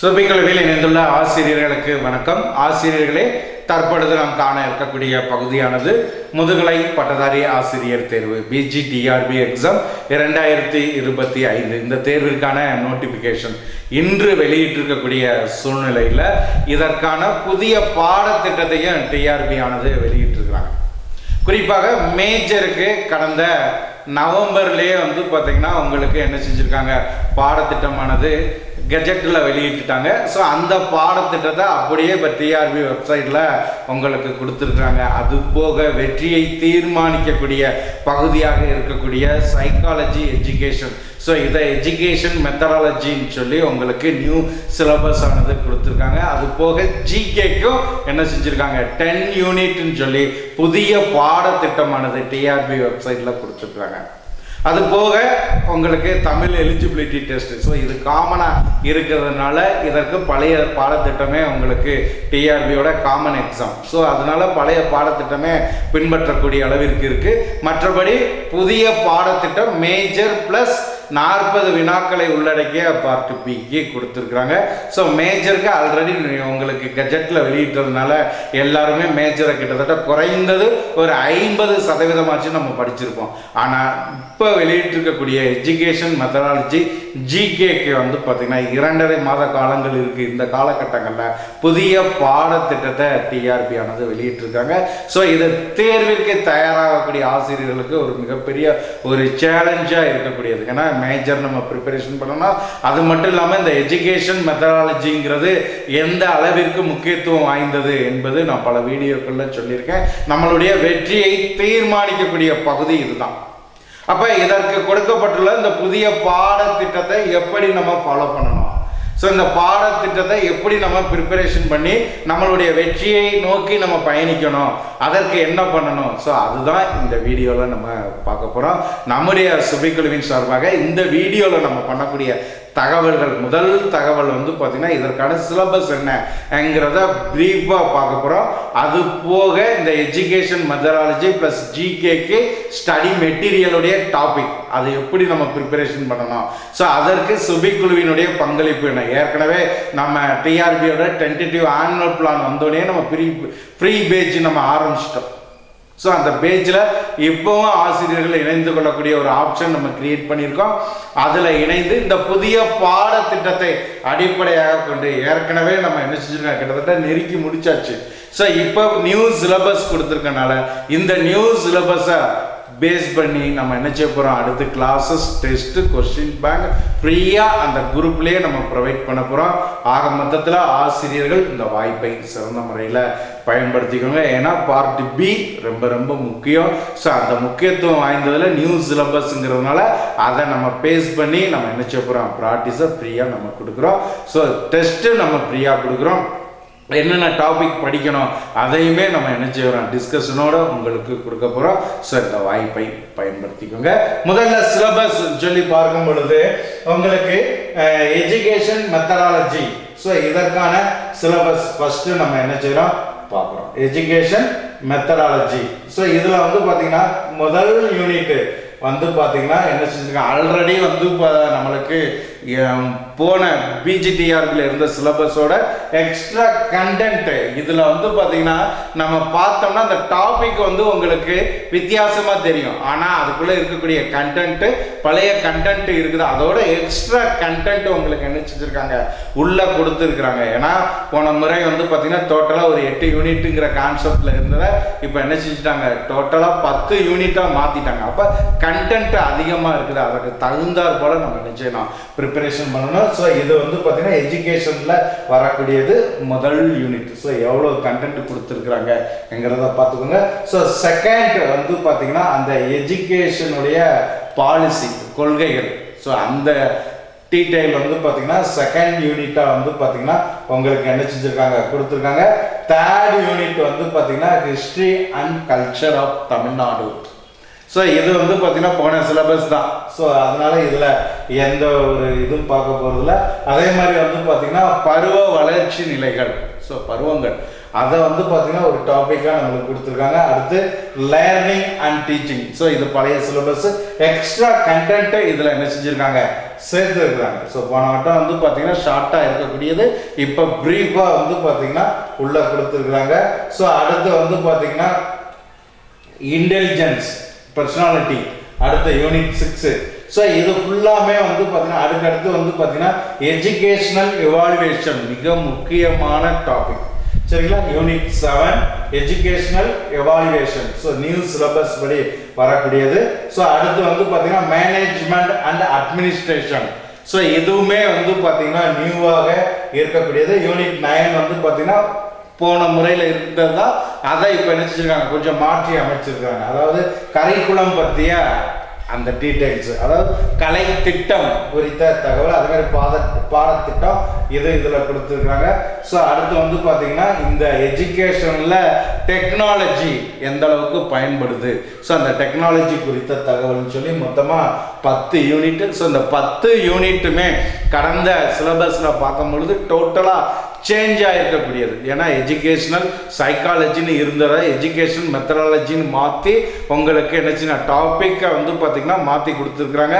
சுபிக்கல்வியில் இணைந்துள்ள ஆசிரியர்களுக்கு வணக்கம். ஆசிரியர்களே தற்பொழுது நாம் காண இருக்கக்கூடிய பகுதியானது முதுகலை பட்டதாரி ஆசிரியர் தேர்வு பிஜிடிஆர்பி எக்ஸாம் இரண்டாயிரத்தி இருபத்தி ஐந்து. இந்த தேர்விற்கான நோட்டிஃபிகேஷன் இன்று வெளியிட்டிருக்கக்கூடிய சூழ்நிலையில் இதற்கான புதிய பாடத்திட்டத்தையும் டிஆர்பி ஆனது வெளியிட்டிருக்கிறாங்க. குறிப்பாக மேஜருக்கு கடந்த நவம்பர்லேயே வந்து பார்த்தீங்கன்னா உங்களுக்கு என்ன செஞ்சுருக்காங்க? பாடத்திட்டமானது கெஜெட்டில் வெளியிட்டுட்டாங்க. ஸோ அந்த பாடத்திட்டத்தை அப்படியே இப்போ டிஆர்பி வெப்சைட்டில் உங்களுக்கு கொடுத்துருக்குறாங்க. அது போக வெற்றியை தீர்மானிக்கக்கூடிய பகுதியாக இருக்கக்கூடிய சைக்காலஜி எஜுகேஷன் ஸோ இதை எஜுகேஷன் மெத்தடாலஜின்னு சொல்லி உங்களுக்கு நியூ சிலபஸ் ஆனது கொடுத்துருக்காங்க. அது போக ஜிகேக்கும் என்ன செஞ்சுருக்காங்க? டென் யூனிட்னு சொல்லி புதிய பாடத்திட்டமானது டிஆர்பி வெப்சைட்டில் கொடுத்துருக்காங்க. அது போக உங்களுக்கு தமிழ் எலிஜிபிலிட்டி டெஸ்ட் ஸோ இது காமனாக இருக்கிறதுனால இதற்கு பழைய பாடத்திட்டமே உங்களுக்கு டிஆர்பியோட காமன் எக்ஸாம் ஸோ அதனால பழைய பாடத்திட்டமே பின்பற்றக்கூடிய அளவிற்கு இருக்குது மற்றபடி புதிய பாடத்திட்டம் மேஜர் ப்ளஸ் நாற்பது வினாக்களை உள்ளடக்கிய பார்ட் பிக்கு கொடுத்துருக்குறாங்க. ஸோ மேஜருக்கு ஆல்ரெடி உங்களுக்கு கஜெட்டில் வெளியிட்டதுனால எல்லாருமே மேஜரை கிட்டத்தட்ட குறைந்தது ஒரு ஐம்பது சதவீதமாச்சும் நம்ம படிச்சிருப்போம். ஆனால் இப்போ வெளியிட்டிருக்கக்கூடிய எஜுகேஷன் மெத்தடாலஜி ஜிகேக்கு வந்து பார்த்திங்கன்னா இரண்டரை மாத காலங்கள் இருக்குது இந்த காலகட்டங்களில் புதிய பாடத்திட்டத்தை டிஆர்பி ஆனது வெளியிட்டிருக்காங்க. ஸோ இதை தேர்விற்கு தயாராகக்கூடிய ஆசிரியர்களுக்கு ஒரு மிகப்பெரிய ஒரு சேலஞ்சாக இருக்கக்கூடியது. ஏன்னா மேஜர் நம்ம ப்ரிப்பரேஷன் பண்ணணும் அது மட்டும் இல்லாமல் இந்த எஜுகேஷன் மெத்தடாலஜிங்கிறது எந்த அளவிற்கு முக்கியத்துவம் வாய்ந்தது என்பது நான் பல வீடியோக்களில் சொல்லியிருக்கேன். நம்மளுடைய வெற்றியை தீர்மானிக்கக்கூடிய பகுதி இதுதான். அப்போ இதற்கு கொடுக்கப்பட்டுள்ள இந்த புதிய பாடத்திட்டத்தை எப்படி நம்ம ஃபாலோ பண்ணணும்? ஸோ இந்த பாடத்திட்டத்தை எப்படி நம்ம ப்ரிப்பரேஷன் பண்ணி நம்மளுடைய வெற்றியை நோக்கி நம்ம பயணிக்கணும்? அதற்கு என்ன பண்ணணும்? ஸோ அதுதான் இந்த வீடியோவில் நம்ம பார்க்க போகிறோம் நம்முடைய சுபிக்குழுவின் சார்பாக இந்த வீடியோவில் நம்ம பண்ணக்கூடிய தகவல்கள். முதல் தகவல் வந்து பார்த்திங்கன்னா இதற்கான சிலபஸ் என்னங்கிறத ப்ரீஃபாக பார்க்க போகிறோம் அது போக இந்த எஜுகேஷன் மெத்தடாலஜி ப்ளஸ் ஜிகேக்கு ஸ்டடி மெட்டீரியலுடைய டாபிக் அது எப்படி நம்ம ப்ரிப்பரேஷன் பண்ணணும்? ஸோ அதற்கு சுபிக்குழுவினுடைய பங்களிப்பு என்ன? ஏற்கனவே நம்ம டிஆர்பியோட டென்டேட்டிவ் ஆனுவல் பிளான் வந்தோடனே நம்ம ப்ரீ ஃப்ரீ பேஜ் நம்ம ஆரம்பிச்சிட்டோம். ஸோ அந்த பேஜில் இப்போவும் ஆசிரியர்கள் இணைந்து கொள்ளக்கூடிய ஒரு ஆப்ஷன் நம்ம கிரியேட் பண்ணியிருக்கோம். அதில் இணைந்து இந்த புதிய பாடத்திட்டத்தை அடிப்படையாக கொண்டு ஏற்கனவே நம்ம என்ன செஞ்சுருக்கோம்? கிட்டத்தட்ட நெருக்கி முடிச்சாச்சு. ஸோ இப்போ நியூ சிலபஸ் கொடுத்துருக்கனால இந்த நியூ சிலபஸை பேஸ் பண்ணி நம்ம என்ன செய்ய போகிறோம் அடுத்து கிளாஸஸ் டெஸ்ட்டு கொஸ்டின் பேங்க் ஃப்ரீயாக அந்த குரூப்லேயே நம்ம ப்ரொவைட் பண்ண போகிறோம் ஆக மொத்தத்தில் ஆசிரியர்கள் இந்த வாய்ப்பை சிறந்த முறையில் பயன்படுத்திக்கோங்க. ஏன்னா பார்ட் பி ரொம்ப ரொம்ப முக்கியம். ஸோ அந்த முக்கியத்துவம் வாய்ந்ததில் நியூ சிலபஸ்ங்கிறதுனால அதை நம்ம பேஸ் பண்ணி நம்ம என்ன செய்ய போகிறோம் ப்ராக்டிஸை ஃப்ரீயாக நம்ம கொடுக்குறோம். ஸோ டெஸ்ட்டு நம்ம ஃப்ரீயாக கொடுக்குறோம். என்னென்ன டாபிக் படிக்கணும் அதையுமே நம்ம என்ன செய்கிறோம் டிஸ்கஷனோட உங்களுக்கு கொடுக்க போகிறோம் ஸோ இந்த வாய்ப்பை பயன்படுத்திக்கோங்க. முதல்ல சிலபஸ் சொல்லி பார்க்கும் பொழுது உங்களுக்கு எஜுகேஷன் மெத்தடாலஜி ஸோ இதற்கான சிலபஸ் ஃபஸ்ட்டு நம்ம என்ன செய்கிறோம் பார்க்குறோம். எஜுகேஷன் மெத்தடாலஜி ஸோ இதில் வந்து பார்த்தீங்கன்னா முதல் யூனிட்டு வந்து பார்த்தீங்கன்னா என்ன செஞ்சுருக்காங்க? ஆல்ரெடி வந்து இப்போ நம்மளுக்கு போன பிஜிடிஆர்ல இருந்த சிலபஸோட எக்ஸ்ட்ரா கண்டென்ட்டு இதில் வந்து பார்த்தீங்கன்னா நம்ம பார்த்தோம்னா அந்த டாபிக் வந்து உங்களுக்கு வித்தியாசமாக தெரியும். ஆனால் அதுக்குள்ளே இருக்கக்கூடிய கண்டென்ட்டு பழைய கண்டென்ட் இருக்குது. அதோட எக்ஸ்ட்ரா கண்டென்ட் உங்களுக்கு என்ன செஞ்சுருக்காங்க? உள்ளே கொடுத்துருக்குறாங்க. ஏன்னா போன முறை வந்து பார்த்தீங்கன்னா டோட்டலாக ஒரு எட்டு யூனிட்டுங்கிற கான்செப்டில் இருந்ததை இப்போ என்ன செஞ்சுட்டாங்க? டோட்டலாக பத்து யூனிட்டாக மாற்றிட்டாங்க அப்போ கண்டென்ட் அதிகமாக இருக்குது. அதுக்கு தகுந்தாற் போல் நம்ம என்ன செய்யணும் ப்ரிப்பரேஷன் பண்ணணும். ஸோ இது வந்து பார்த்தீங்கன்னா எஜுகேஷனில் வரக்கூடியது முதல் யூனிட் ஸோ எவ்வளோ கண்டென்ட் கொடுத்துருக்குறாங்கங்கிறத பார்த்துக்கோங்க. ஸோ செகண்ட் வந்து பார்த்தீங்கன்னா அந்த எஜுகேஷனுடைய பாலிசி கொள்கைகள். ஸோ அந்த டீடைல் வந்து பார்த்தீங்கன்னா செகண்ட் யூனிட்டாக வந்து பார்த்தீங்கன்னா உங்களுக்கு என்ன செஞ்சுருக்காங்க? கொடுத்துருக்காங்க. தேர்ட் யூனிட் வந்து பார்த்தீங்கன்னா history and culture of Tamil Nadu so இது வந்து பார்த்தீங்கன்னா போன சிலபஸ் தான். ஸோ அதனால இதில் எந்த ஒரு இதுவும் பார்க்க போகிறதில்ல அதே மாதிரி வந்து பார்த்தீங்கன்னா பருவ வளர்ச்சி நிலைகள். ஸோ பருவங்கள். அதை வந்து பார்த்தீங்கன்னா ஒரு டாப்பிக்காக நம்மளுக்கு கொடுத்துருக்காங்க. அடுத்து லேர்னிங் அண்ட் டீச்சிங் ஸோ இது பழைய சிலபஸ் எக்ஸ்ட்ரா கண்டென்ட்டை இதில் என்ன செஞ்சுருக்காங்க? சேர்த்துருக்குறாங்க. ஸோ போன வட்டம் வந்து பார்த்தீங்கன்னா ஷார்ட்டாக இருக்கக்கூடியது. இப்போ ப்ரீஃபாக வந்து பார்த்தீங்கன்னா உள்ளே கொடுத்துருக்குறாங்க. ஸோ அடுத்து வந்து பார்த்தீங்கன்னா இன்டெலிஜென்ஸ் பர்சனாலிட்டி அடுத்த யூனிட் சிக்ஸு ஸோ இது ஃபுல்லாமே வந்து பார்த்தீங்கன்னா அடுத்தடுத்து வந்து பார்த்தீங்கன்னா எஜுகேஷ்னல் எவால்வேஷன் மிக முக்கியமான டாபிக் சரிங்களா? Unit seven educational evaluation so new syllabus படி வரக்கூடியது. ஸோ அடுத்து வந்து பார்த்தீங்கன்னா மேனேஜ்மெண்ட் அண்ட் அட்மினிஸ்ட்ரேஷன் ஸோ இதுவுமே வந்து பார்த்தீங்கன்னா நியூவாக இருக்கக்கூடியது. யூனிட் நைன் வந்து பார்த்தீங்கன்னா போன முறையில் இருந்தது? தான் அதை இப்போ நினச்சிருக்காங்க கொஞ்சம் மாற்றி அமைச்சிருக்காங்க. அதாவது கரிக்குலம் பற்றிய அந்த டீட்டெயில்ஸ் அதாவது கலை திட்டம் குறித்த தகவல் அதே மாதிரி பாத பாடத்திட்டம் இது இதில் கொடுத்துருக்காங்க. ஸோ அடுத்து வந்து பார்த்திங்கன்னா இந்த எஜுகேஷனில் டெக்னாலஜி எந்த அளவுக்கு பயன்படுது? ஸோ அந்த டெக்னாலஜி குறித்த தகவல்னு சொல்லி மொத்தமாக பத்து யூனிட்டு ஸோ இந்த பத்து யூனிட்டுமே கடந்த சிலபஸில் பார்க்கும் பொழுது டோட்டலாக சேஞ்ச் ஆகிருக்கக்கூடியது ஏன்னா எஜுகேஷனல் சைக்காலஜின்னு இருந்ததை எஜுகேஷன் மெத்தடாலஜின்னு மாற்றி உங்களுக்கு என்னச்சுன்னா டாப்பிக்கை வந்து பார்த்திங்கன்னா மாற்றி கொடுத்துருக்குறாங்க.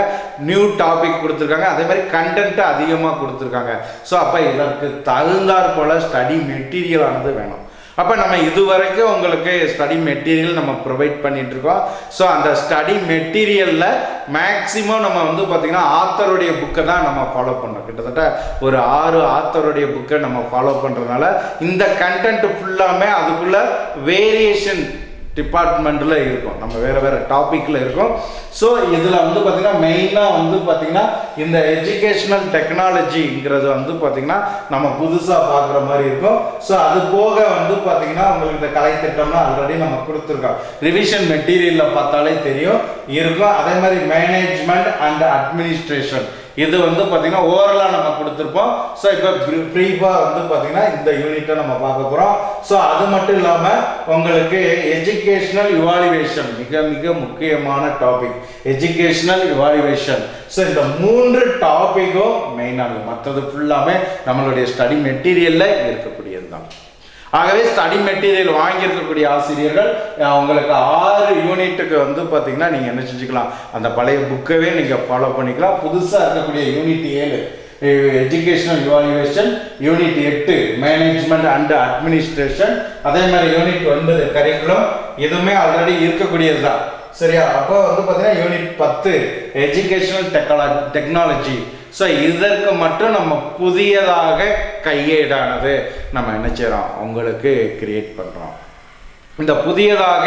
நியூ டாபிக் கொடுத்துருக்காங்க. அதே மாதிரி கண்டென்ட்டை அதிகமாக கொடுத்துருக்காங்க. ஸோ அப்போ இதற்கு தகுந்தாற் போல் ஸ்டடி மெட்டீரியலானது வேணும். அப்போ நம்ம இதுவரைக்கும் உங்களுக்கு ஸ்டடி மெட்டீரியல் நம்ம ப்ரொவைட் பண்ணிகிட்ருக்கோம் ஸோ அந்த ஸ்டடி மெட்டீரியலில் மேக்ஸிமம் நம்ம வந்து பார்த்திங்கன்னா ஆத்தருடைய புக்கை தான் நம்ம ஃபாலோ பண்ணுறோம் கிட்டத்தட்ட ஒரு ஆறு ஆத்தருடைய புக்கை நம்ம ஃபாலோ பண்ணுறதுனால இந்த கண்டென்ட் ஃபுல்லாமே அதுக்குள்ளே வேரியேஷன் டிபார்ட்மெண்ட்டில் இருக்கும். நம்ம வேறு வேறு டாப்பிக்கில் இருக்கும். ஸோ இதில் வந்து பார்த்திங்கன்னா மெயினாக வந்து பார்த்திங்கன்னா இந்த எஜுகேஷ்னல் டெக்னாலஜிங்கிறது வந்து பார்த்திங்கன்னா நம்ம புதுசாக பார்க்குற மாதிரி இருக்கும். ஸோ அது போக வந்து பார்த்திங்கன்னா உங்களுக்கு இந்த கலை திட்டம்னா ஆல்ரெடி நம்ம கொடுத்துருக்கோம். ரிவிஷன் மெட்டீரியலில் பார்த்தாலே தெரியும். இருக்கும். அதே மாதிரி மேனேஜ்மெண்ட் அண்ட் அட்மினிஸ்ட்ரேஷன் இது வந்து பார்த்தீங்கன்னா ஓவரலாக நம்ம கொடுத்துருப்போம். ஸோ இப்போ ப்ரீஃபாக வந்து பார்த்தீங்கன்னா இந்த யூனிட்டை நம்ம பார்க்க போகிறோம் ஸோ அது மட்டும் இல்லாமல் உங்களுக்கு எஜுகேஷ்னல் இவாலுவேஷன் மிக மிக முக்கியமான டாபிக் எஜுகேஷ்னல் இவாலுவேஷன் ஸோ இந்த மூன்று டாப்பிக்கும் மெயினானது மற்றது ஃபுல்லாமே நம்மளுடைய ஸ்டடி மெட்டீரியலில் இருக்கக்கூடியது தான் ஆகவே ஸ்டடி மெட்டீரியல் வாங்கியிருக்கக்கூடிய ஆசிரியர்கள் உங்களுக்கு ஆறு யூனிட்டுக்கு வந்து பார்த்தீங்கன்னா நீங்கள் என்ன செஞ்சுக்கலாம். அந்த பழைய புக்கவே நீங்கள் ஃபாலோ பண்ணிக்கலாம். புதுசாக இருக்கக்கூடிய யூனிட் ஏழு. எஜுகேஷனல் இவாலுவேஷன் யூனிட் எட்டு மேனேஜ்மெண்ட் அண்ட் அட்மினிஸ்ட்ரேஷன் அதே மாதிரி யூனிட் ஒன்பது கரிக்குலம் இதுவுமே ஆல்ரெடி இருக்கக்கூடியது தான். சரியா? அப்போ வந்து பார்த்தீங்கன்னா யூனிட் பத்து எஜுகேஷனல் டெக்னால டெக்னாலஜி ஸோ இதற்கு மட்டும் நம்ம புதியதாக கையேடானது. நம்ம என்ன செய்கிறோம் உங்களுக்கு கிரியேட் பண்ணுறோம் இந்த புதியதாக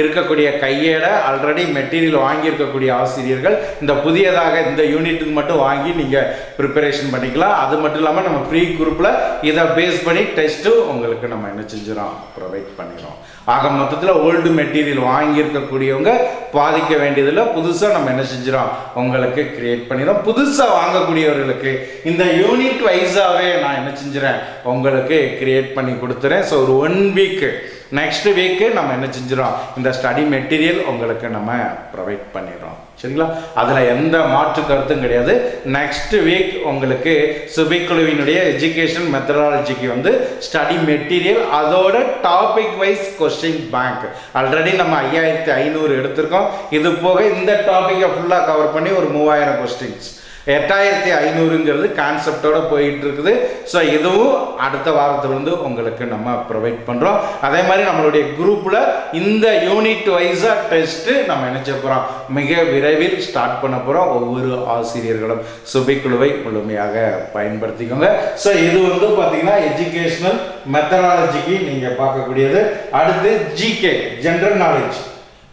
இருக்கக்கூடிய கையேடை ஆல்ரெடி மெட்டீரியல் வாங்கியிருக்கக்கூடிய ஆசிரியர்கள் இந்த புதியதாக இந்த யூனிட்டுக்கு மட்டும் வாங்கி நீங்கள் ப்ரிப்பரேஷன் பண்ணிக்கலாம். அது மட்டும் இல்லாமல் நம்ம ஃப்ரீ குரூப்பில் இதை பேஸ் பண்ணி டெஸ்ட்டும் உங்களுக்கு நம்ம என்ன செஞ்சிடோம் ப்ரொவைட் பண்ணிடுறோம். ஆக மொத்தத்தில் ஓல்டு மெட்டீரியல் வாங்கியிருக்கக்கூடியவங்க பாதிக்க வேண்டியதில்லை. புதுசாக நம்ம என்ன செஞ்சிடோம் உங்களுக்கு கிரியேட் பண்ணிடுறோம். புதுசாக வாங்கக்கூடியவர்களுக்கு இந்த யூனிட் வைஸாகவே நான் என்ன செஞ்சுறேன் உங்களுக்கு கிரியேட் பண்ணி கொடுத்துறேன். ஸோ ஒரு ஒன் வீக்கு நெக்ஸ்ட் வீக்கு நம்ம என்ன செஞ்சிடறோம் இந்த ஸ்டடி மெட்டீரியல் உங்களுக்கு நம்ம ப்ரொவைட் பண்ணிடுறோம். சரிங்களா? அதில் எந்த மாற்று கருத்தும் கிடையாது. நெக்ஸ்ட் வீக் உங்களுக்கு சுபிக்குழுவினுடைய எஜுகேஷன் மெத்தடாலஜிக்கு வந்து ஸ்டடி மெட்டீரியல் அதோட topic wise question bank already நம்ம ஐயாயிரத்தி ஐநூறு எடுத்திருக்கோம். இது போக இந்த டாப்பிக்கை ஃபுல்லாக கவர் பண்ணி ஒரு மூவாயிரம் கொஸ்டின்ஸ் எட்டாயிரத்தி ஐநூறுங்கிறது கான்செப்டோட போயிட்டு இருக்குது ஸோ இதுவும் அடுத்த வாரத்திலிருந்து உங்களுக்கு நம்ம ப்ரொவைட் பண்ணுறோம் அதே மாதிரி நம்மளுடைய குரூப்பில் இந்த யூனிட் வைஸாக டெஸ்ட்டு நம்ம நினச்ச போகிறோம் மிக விரைவில் ஸ்டார்ட் பண்ண போகிறோம் ஒவ்வொரு ஆசிரியர்களும். சுபிக்குழுவை முழுமையாக பயன்படுத்திக்கோங்க. ஸோ இது வந்து பார்த்தீங்கன்னா எஜுகேஷ்னல் மெத்தடாலஜிக்கு நீங்கள் பார்க்கக்கூடியது. அடுத்து ஜிகே ஜென்ரல் நாலேஜ்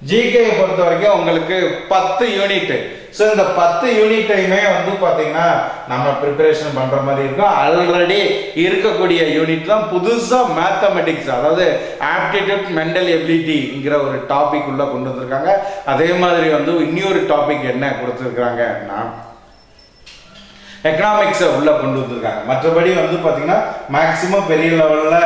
ஜிகேயை பொறுத்த வரைக்கும் உங்களுக்கு பத்து யூனிட்டு ஸோ இந்த பத்து யூனிட்டையுமே வந்து பார்த்தீங்கன்னா நம்ம ப்ரிப்பரேஷன் பண்ணுற மாதிரி இருக்கும். ஆல்ரெடி இருக்கக்கூடிய யூனிட் தான் புதுசாக மேத்தமெட்டிக்ஸ் அதாவது ஆப்டிடியூட் மென்டல் எபிலிட்டிங்கிற ஒரு டாபிக் உள்ளே கொண்டு வந்திருக்காங்க. அதே மாதிரி வந்து இன்னொரு டாபிக் என்ன கொடுத்துருக்குறாங்கன்னா எக்கனாமிக்ஸை உள்ளே கொண்டு வந்திருக்காங்க. மற்றபடி வந்து பார்த்தீங்கன்னா மேக்ஸிமம் பெரிய லெவலில்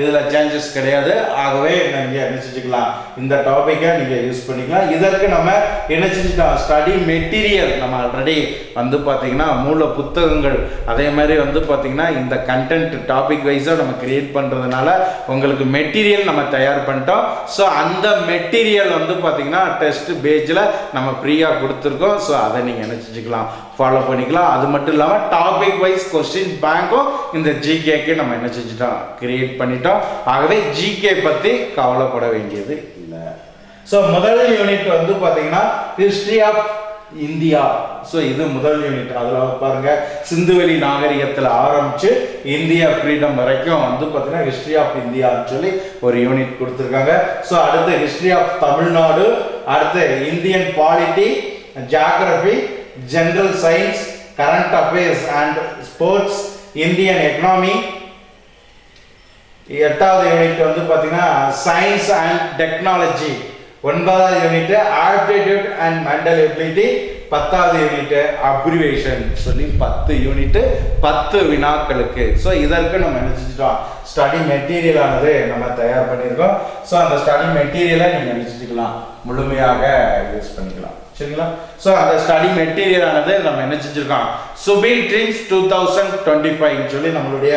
இதில் சேஞ்சஸ் கிடையாது. ஆகவே நீங்கள் என்ன செஞ்சுக்கலாம்? இந்த டாப்பிக்கை நீங்கள் யூஸ் பண்ணிக்கலாம். இதற்கு நம்ம என்ன செஞ்சுக்கலாம்? ஸ்டடி மெட்டீரியல் நம்ம ஆல்ரெடி வந்து பார்த்திங்கன்னா மூல புத்தகங்கள். அதே மாதிரி வந்து பார்த்திங்கன்னா இந்த கண்டென்ட் டாபிக் வைஸாக நம்ம கிரியேட் பண்ணுறதுனால உங்களுக்கு மெட்டீரியல் நம்ம தயார் பண்ணிட்டோம். ஸோ அந்த மெட்டீரியல் வந்து பார்த்திங்கன்னா டெஸ்ட் பேஜில் நம்ம ஃப்ரீயாக கொடுத்துருக்கோம். ஸோ அதை நீங்கள் என்ன செஞ்சுக்கலாம்? ஃபாலோ பண்ணிக்கலாம். அது மட்டும் இல்லாமல் டாபிக் வைஸ் கொஸ்டின் பேங்க்கும் இந்த ஜிகேக்கு நம்ம என்ன செஞ்சிட்டோம்? கிரியேட் பண்ணிட்டோம். ஆகவே ஜிகே பற்றி கவலைப்பட வேண்டியது இல்லை. ஸோ முதல் யூனிட் வந்து பார்த்தீங்கன்னா ஹிஸ்ட்ரி ஆஃப் இந்தியா. ஸோ இது முதல் யூனிட் அதில் பாருங்க சிந்துவெளி நாகரிகத்தில் ஆரம்பிச்சு இந்தியா ஃப்ரீடம் வரைக்கும் வந்து பார்த்தீங்கன்னா ஹிஸ்ட்ரி ஆஃப் இந்தியான்னு சொல்லி ஒரு யூனிட் கொடுத்துருக்காங்க. ஸோ அடுத்து ஹிஸ்ட்ரி ஆஃப் தமிழ்நாடு அடுத்து Indian polity geography general science current affairs and sports Indian economy எட்டாவது யூனிட் வந்து பார்த்தீங்கன்னா சயின்ஸ் அண்ட் டெக்னாலஜி ஒன்பதாவது unit aptitude and mental ability பத்தாவது யூனிட் அப்ரிவேஷன் சொல்லி பத்து யூனிட் பத்து வினாக்களுக்கு. ஸோ இதற்கு நம்ம என்ன ஸ்டடி மெட்டீரியல் ஆனது நம்ம தயார் பண்ணியிருக்கோம். ஸோ அந்த ஸ்டடி மெட்டீரியலை நீங்கள் என்ன முழுமையாக யூஸ் பண்ணிக்கலாம். சரிங்களா? ஸோ அந்த ஸ்டடி மெட்டீரியல் ஆனது நம்ம என்ன செஞ்சுருக்கோம்? Subi dreams two thousand twenty ஃபைவ்னு சொல்லி நம்மளுடைய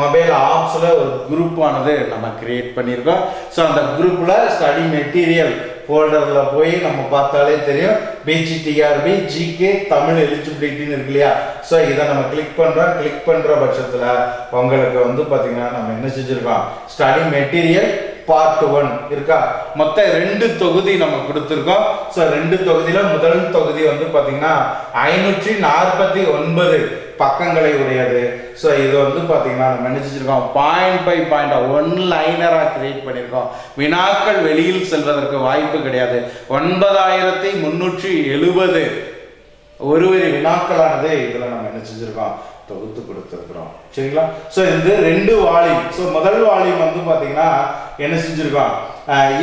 மொபைல் ஆப்ஸில் ஒரு குரூப் ஆனது நம்ம கிரியேட் பண்ணியிருக்கோம். ஸோ அந்த குரூப்பில் ஸ்டடி மெட்டீரியல் ஃபோல்டரில் போய் நம்ம பார்த்தாலே தெரியும். பிஜிடிஆர்பி ஜிகே தமிழ் எலிஜிபிலிட்டின்னு இருக்கு இல்லையா? ஸோ இதை நம்ம கிளிக் பண்ணுறோம் கிளிக் பண்ணுற பட்சத்தில் உங்களுக்கு வந்து பார்த்தீங்கன்னா நம்ம என்ன செஞ்சுருக்கோம்? ஸ்டடி மெட்டீரியல் பார்ட் ஒன் இருக்கா? மொத்தம் ரெண்டு தொகுதி நம்ம கொடுத்துருக்கோம். ஸோ ரெண்டு தொகுதியில் முதல் தொகுதி வந்து பார்த்தீங்கன்னா ஐநூற்றி நாற்பத்தி ஒன்பது பக்கங்களை உடையது. ஸோ இது வந்து பார்த்தீங்கன்னா நம்ம என்ன பாயிண்ட் பை பாயிண்ட் ஒன் லைனராக கிரியேட் பண்ணியிருக்கோம் வினாக்கள் வெளியில் செல்வதற்கு வாய்ப்பு கிடையாது. ஒன்பதாயிரத்தி முன்னூற்றி எழுபது ஒரு ஒரு வினாக்களானது இதில் நம்ம என்ன செஞ்சிருக்கோம் தொகுத்து கொடுத்துருக்குறோம். சரிங்களா? ஸோ இது ரெண்டு வால்யூம் ஸோ முதல் வால்யூம் வந்து பார்த்தீங்கன்னா என்ன செஞ்சுருக்கோம்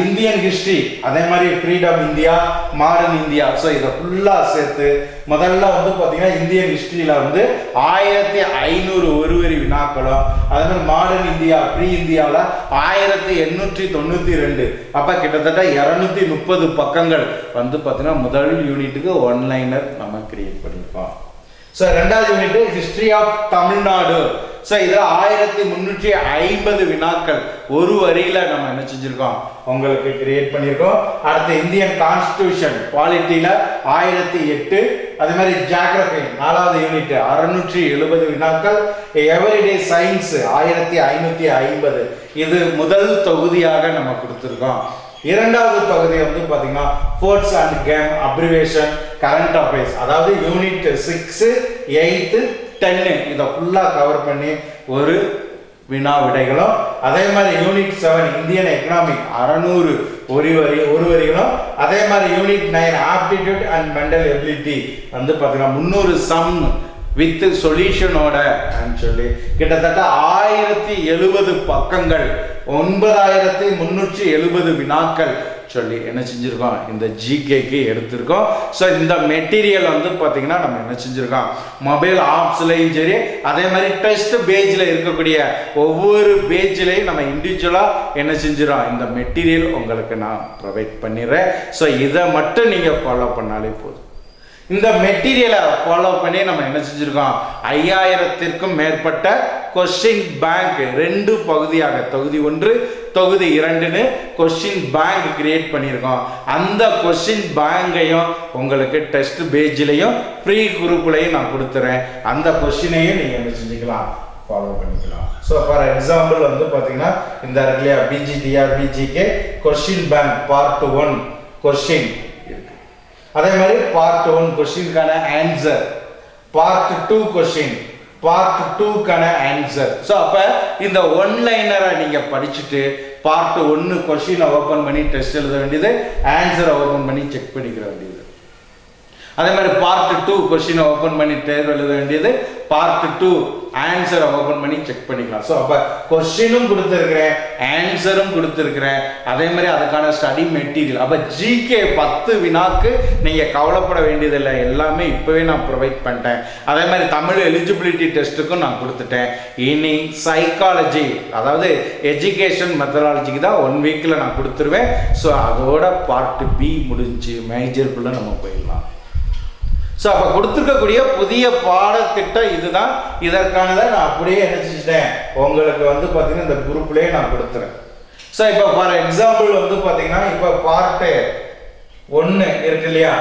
இந்தியன் ஹிஸ்ட்ரி அதே மாதிரி freedom India modern India so இதை ஃபுல்லாக சேர்த்து முதல்ல வந்து பார்த்தீங்கன்னா இந்தியன் ஹிஸ்ட்ரியில் வந்து ஆயிரத்தி ஐநூறு ஒரு வரி வினாக்களும். அதே மாதிரி மாடர்ன் இந்தியா ப்ரீ இந்தியாவில் ஆயிரத்தி எண்ணூற்றி தொண்ணூற்றி ரெண்டு. அப்போ கிட்டத்தட்ட இரநூத்தி முப்பது பக்கங்கள் வந்து பார்த்தீங்கன்னா முதல் யூனிட்டுக்கு ஒன்லைனர் நம்ம கிரியேட் பண்ணியிருக்கோம் ஸோ ரெண்டாவது unit history of Tamil Nadu so இதில் ஆயிரத்தி முந்நூற்றி ஐம்பது வினாக்கள் ஒரு வரியில் நம்ம என்ன செஞ்சுருக்கோம்? உங்களுக்கு கிரியேட் பண்ணியிருக்கோம் அடுத்து இந்தியன் கான்ஸ்டியூஷன் குவாலிட்டியில் ஆயிரத்தி எட்டு அதே மாதிரி ஜாகிரபி நாலாவது யூனிட் அறுநூற்றி எழுபது வினாக்கள். எவரிடே சயின்ஸ் ஆயிரத்தி ஐநூற்றி ஐம்பது. இது முதல் தொகுதியாக நம்ம கொடுத்துருக்கோம். இரண்டாவது தொகுதி வந்து பார்த்தீங்கன்னா sports and game abbreviation current affairs அதாவது யூனிட் சிக்ஸு எயித்து டென்னு இதை ஃபுல்லாக கவர் பண்ணி ஒரு வினா விடைகளும். அதே மாதிரி யூனிட் செவன் இந்தியன் எக்கனாமிக் அறநூறு ஒரு வரி ஒரு வரிகளும் அதே மாதிரி unit nine aptitude and mental ability வந்து பார்த்தீங்கன்னா முந்நூறு சம் வித் சொல்யூஷனோட சொல்லி கிட்டத்தட்ட ஆயிரத்தி எழுபது பக்கங்கள் ஒன்பதாயிரத்தி முன்னூற்றி எழுபது வினாக்கள் சொல்லி என்ன செஞ்சுருக்கோம்? இந்த ஜிகேக்கு எடுத்திருக்கோம். ஸோ இந்த மெட்டீரியல் வந்து பார்த்தீங்கன்னா நம்ம என்ன செஞ்சுருக்கோம்? மொபைல் ஆப்ஸ்லையும் சரி அதே மாதிரி டெஸ்ட் பேஜில் இருக்கக்கூடிய ஒவ்வொரு பேஜ்லையும் நம்ம இண்டிவிஜுவலாக என்ன செஞ்சிடும் இந்த மெட்டீரியல் உங்களுக்கு நான் ப்ரொவைட் பண்ணிடுறேன். ஸோ இதை மட்டும் நீங்கள் ஃபாலோ பண்ணாலே போதும். இந்த மெட்டீரியலை ஃபாலோ பண்ணி நம்ம என்ன செஞ்சுருக்கோம்? ஐயாயிரத்திற்கும் மேற்பட்ட கொஸ்டின் பேங்க் ரெண்டு பகுதியாக தொகுதி ஒன்று தொகுதி இரண்டுன்னு கொஸ்டின் பேங்க் கிரியேட் பண்ணியிருக்கோம். அந்த கொஸ்டின் பேங்கையும் உங்களுக்கு டெஸ்ட் பேஜ்லேயும் ஃப்ரீ குரூப்லையும் நான் கொடுத்துறேன். அந்த கொஸ்டினையும் நீங்கள் என்ன செஞ்சுக்கலாம்? ஃபாலோ பண்ணிக்கலாம். ஸோ ஃபார் எக்ஸாம்பிள் வந்து பார்த்தீங்கன்னா இந்த இடத்துலையா PGTR PGK question bank part one question அதே மாதிரி part one கொஸ்டினுக்கான answer part two question part டூக்கான answer so அப்போ இந்த ஒன் லைனரை நீங்கள் படிச்சுட்டு பார்ட் ஒன்று கொஸ்டினை ஓப்பன் பண்ணி டெஸ்ட் எழுத வேண்டியது ஆன்சரை ஓப்பன் பண்ணி செக் பண்ணிக்கிற வேண்டியது. அதே மாதிரி பார்ட் டூ கொஸ்டினை ஓப்பன் பண்ணி தேர்வு எழுத வேண்டியது. பார்ட் டூ ஆன்சரை ஓப்பன் பண்ணி செக் பண்ணிக்கலாம். ஸோ அப்போ கொஸ்டினும் கொடுத்துருக்குறேன் ஆன்சரும் கொடுத்துருக்குறேன். அதே மாதிரி அதுக்கான ஸ்டடி மெட்டீரியல் அப்போ ஜிகே பத்து வினாக்கு நீங்கள் கவலைப்பட வேண்டியதில்லை. எல்லாமே இப்போவே நான் ப்ரொவைட் பண்ணிட்டேன். அதே மாதிரி தமிழ் எலிஜிபிலிட்டி டெஸ்ட்டுக்கும் நான் கொடுத்துட்டேன். இனி சைக்காலஜி அதாவது எஜுகேஷன் மெத்தடாலஜிக்கு தான் ஒன் வீக்கில் நான் கொடுத்துருவேன். ஸோ அதோட பார்ட் பி முடிஞ்சு மேஜருக்குள்ளே நம்ம போயிடலாம். ஸோ அப்போ கொடுத்துருக்கக்கூடிய புதிய பாடத்திட்டம் இதுதான். இதற்கானதை நான் அப்படியே நினச்சிட்டேன் உங்களுக்கு வந்து பார்த்தீங்கன்னா இந்த குரூப்லேயே நான் கொடுத்துறேன். ஸோ இப்போ ஃபார் எக்ஸாம்பிள் வந்து பார்த்தீங்கன்னா இப்போ பார்ட்டு ஒன்று இருக்கு இல்லையா?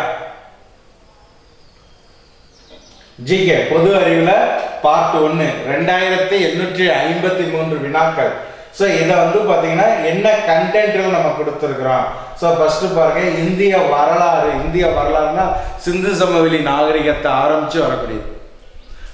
ஜிகே பொது அறிவில் பார்ட் ஒன்று ரெண்டாயிரத்தி எண்ணூற்றி ஐம்பத்தி மூன்று வினாக்கள். ஸோ இதை வந்து பார்த்தீங்கன்னா என்ன கண்டென்ட்கள் நம்ம கொடுத்துருக்குறோம்? ஸோ ஃபஸ்ட்டு பாருங்க இந்திய வரலாறு. இந்திய வரலாறுனா சிந்து சமவெளி நாகரிகத்தை ஆரம்பித்து வரக்கூடியது.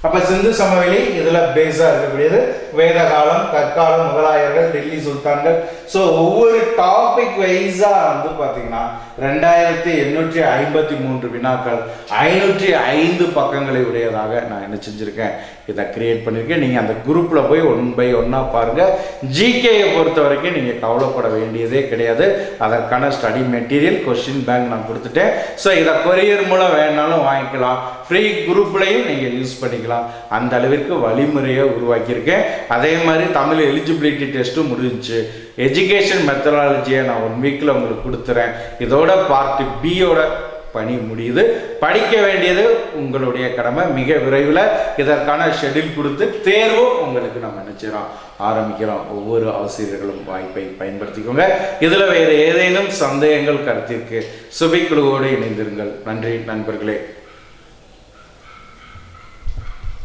அப்போ சிந்து சமவெளி இதில் பேஸாக இருக்கக்கூடியது. வேத காலம் கற்காலம் முகலாயர்கள் டெல்லி சுல்தான்கள். ஸோ ஒவ்வொரு டாபிக் வைஸாக வந்து பார்த்தீங்கன்னா ரெண்டாயிரத்தி எண்ணூற்றி ஐம்பத்தி மூன்று வினாக்கள் ஐநூற்றி ஐந்து பக்கங்களை உடையதாக நான் என்ன செஞ்சுருக்கேன்? இதை கிரியேட் பண்ணியிருக்கேன் நீங்கள் அந்த குரூப்பில் போய் ஒன் பை ஒன்னாக பாருங்கள் ஜிகேயை பொறுத்த வரைக்கும் நீங்கள் கவலைப்பட வேண்டியதே கிடையாது. அதற்கான ஸ்டடி மெட்டீரியல் கொஷின் பேங்க் நான் கொடுத்துட்டேன். ஸோ இதை கொரியர் மூலம் வேணாலும் வாங்கிக்கலாம். ஃப்ரீ குரூப்லையும் நீங்கள் யூஸ் பண்ணிக்கலாம். அந்த அளவிற்கு வழிமுறையை உருவாக்கியிருக்கேன். அதே மாதிரி தமிழ் எலிஜிபிலிட்டி டெஸ்ட்டும் முடிஞ்சிச்சு. எஜுகேஷன் மெத்தடாலஜியை நான் ஒன் வீக்கில் உங்களுக்கு கொடுத்துறேன். இதோட பார்ட் பியோட பணி முடியுது. படிக்க வேண்டியது உங்களுடைய கடமை. மிக விரைவில் இதற்கான ஷெட்யூல் கொடுத்து தேர்வும் உங்களுக்கு நம்ம நினைச்சிடறோம் ஆரம்பிக்கிறோம். ஒவ்வொரு ஆசிரியர்களும் வாய்ப்பை பயன்படுத்திக்கோங்க. இதில் வேறு ஏதேனும் சந்தேகங்கள் கருத்திற்கு சுபிக்குழுவோடு இணைந்திருங்கள். நன்றி நண்பர்களே.